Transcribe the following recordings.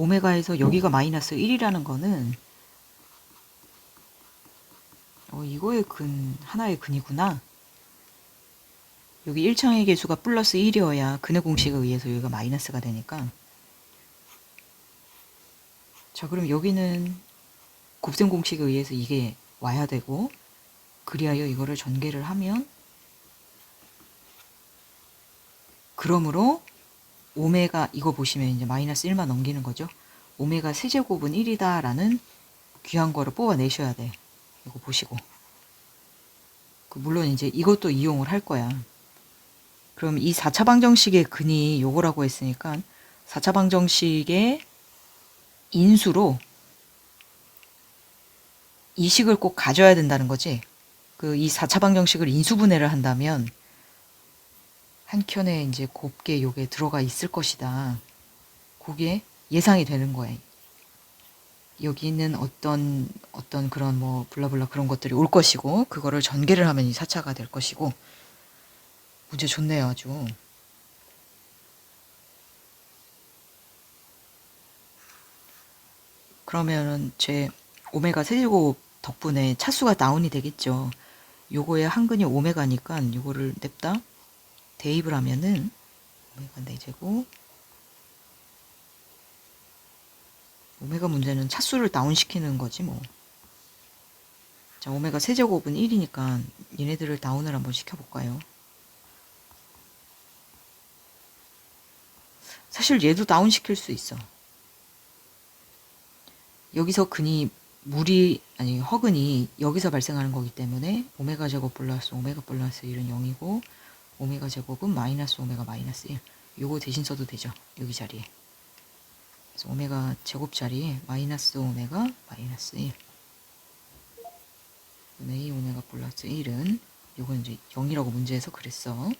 오메가에서 여기가 마이너스 1이라는 거는 어, 이거의 근, 하나의 근이구나. 여기 1창의 개수가 플러스 1이어야 근의 공식에 의해서 여기가 마이너스가 되니까. 자, 그럼 여기는 곱셈 공식에 의해서 이게 와야 되고, 그리하여 이거를 전개를 하면, 그러므로 오메가, 이거 보시면 이제 마이너스 1만 넘기는 거죠. 오메가 세제곱은 1이다 라는 귀한 거를 뽑아내셔야 돼. 이거 보시고. 그 물론 이제 이것도 이용을 할 거야. 그럼 이 4차 방정식의 근이 요거라고 했으니까 4차 방정식의 인수로 이 식을 꼭 가져야 된다는 거지. 그 이 4차 방정식을 인수분해를 한다면 한 켠에 이제 곱게 요게 들어가 있을 것이다. 그게 예상이 되는 거예요. 여기는 어떤 어떤 그런 뭐 블라블라 그런 것들이 올 것이고 그거를 전개를 하면 이 4차가 될 것이고 문제 좋네요 아주 그러면은 제 오메가 세제곱 덕분에 차수가 다운이 되겠죠 요거의 한근이 오메가니까 요거를 냅다 대입을 하면은 오메가 4제곱 오메가 문제는 차수를 다운시키는 거지 뭐. 자, 오메가 세제곱은 1이니까 얘네들을 다운을 한번 시켜볼까요? 사실 얘도 다운시킬 수 있어. 여기서 근이 물이 아니 허근이 여기서 발생하는 거기 때문에 오메가 제곱 플러스 오메가 플러스 1은 0이고 오메가 제곱은 마이너스 오메가 마이너스 1 요거 대신 써도 되죠? 여기 자리에. 그래서 오메가 제곱 자리에 마이너스 오메가 마이너스 1 분의 2 오메가 플러스 1은 요건 이제 0이라고 문제에서 그랬어.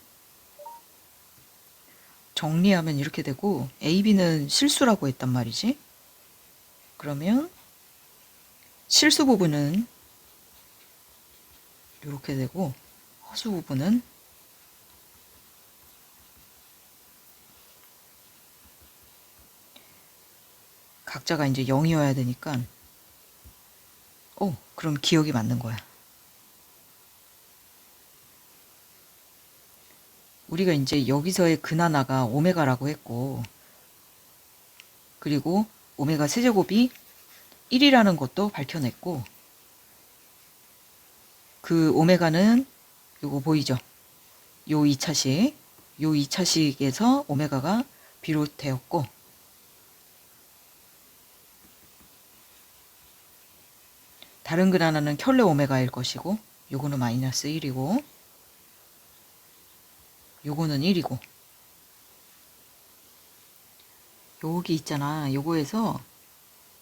정리하면 이렇게 되고 A, B는 실수라고 했단 말이지. 그러면 실수 부분은 이렇게 되고 허수 부분은 각자가 이제 0이어야 되니까 어 그럼 기억이 맞는 거야. 우리가 이제 여기서의 근 하나가 오메가라고 했고 그리고 오메가 세제곱이 1이라는 것도 밝혀냈고 그 오메가는 요거 보이죠? 요 2차식 요 2차식에서 오메가가 비롯되었고 다른 근 하나는 켤레 오메가일 것이고 요거는 마이너스 1이고 요거는 1이고. 여기 있잖아. 요거에서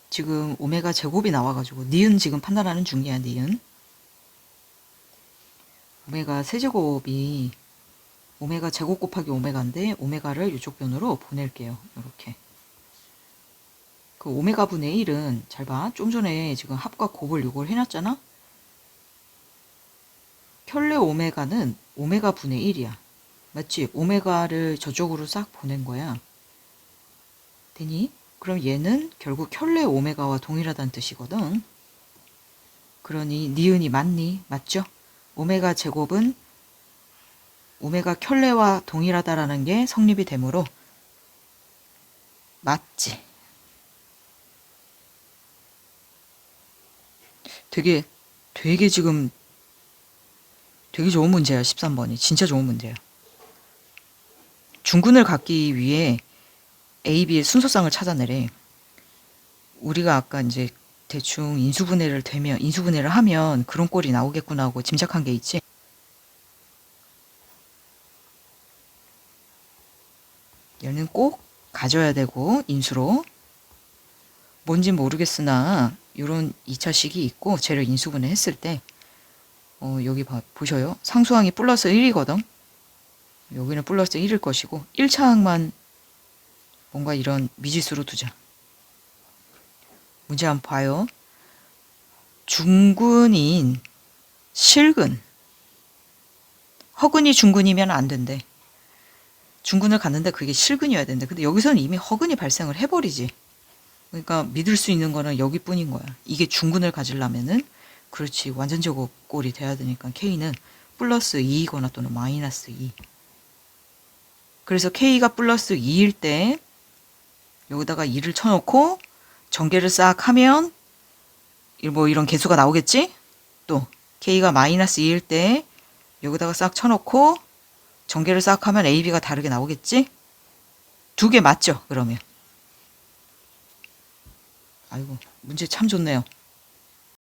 지금 오메가 제곱이 나와가지고 니은 지금 판단하는 중이야 니은. 오메가 세제곱이 오메가 제곱 곱하기 오메가인데 오메가를 이쪽 변으로 보낼게요. 이렇게 그 오메가 분의 1은 잘 봐. 좀 전에 지금 합과 곱을 요걸 해놨잖아. 켤레 오메가는 오메가 분의 1이야. 맞지? 오메가를 저쪽으로 싹 보낸 거야. 되니? 그럼 얘는 결국 켤레 오메가와 동일하다는 뜻이거든. 그러니 니은이 맞니? 맞죠? 오메가 제곱은 오메가 켤레와 동일하다라는 게 성립이 되므로 맞지? 되게 되게 지금 되게 좋은 문제야 13번이. 진짜 좋은 문제야. 중근을 갖기 위해 A, B의 순서상을 찾아내래. 우리가 아까 이제 대충 인수분해를 되면 인수분해를 하면 그런 꼴이 나오겠구나 하고 짐작한 게 있지? 얘는 꼭 가져야 되고 인수로 뭔진 모르겠으나 이런 2차식이 있고 쟤를 인수분해 했을 때 어, 여기 봐, 보셔요. 상수항이 플러스 1이거든. 여기는 플러스 1일 것이고 1차항만 뭔가 이런 미지수로 두자. 문제 한번 봐요. 중근인 실근 허근이 중근이면 안 된대. 중근을 갔는데 그게 실근이어야 된대. 근데 여기서는 이미 허근이 발생을 해버리지. 그러니까 믿을 수 있는 거는 여기뿐인 거야. 이게 중근을 가지려면은 그렇지 완전 제곱 꼴이 돼야 되니까 K는 플러스 2이거나 또는 마이너스 2. 그래서 K가 플러스 2일 때 여기다가 2를 쳐놓고 전개를 싹 하면 이- 뭐 이런 개수가 나오겠지? 또 K가 마이너스 2일 때 여기다가 싹 쳐놓고 전개를 싹 하면 A, B가 다르게 나오겠지? 두 개 맞죠? 그러면. 아이고 문제 참 좋네요.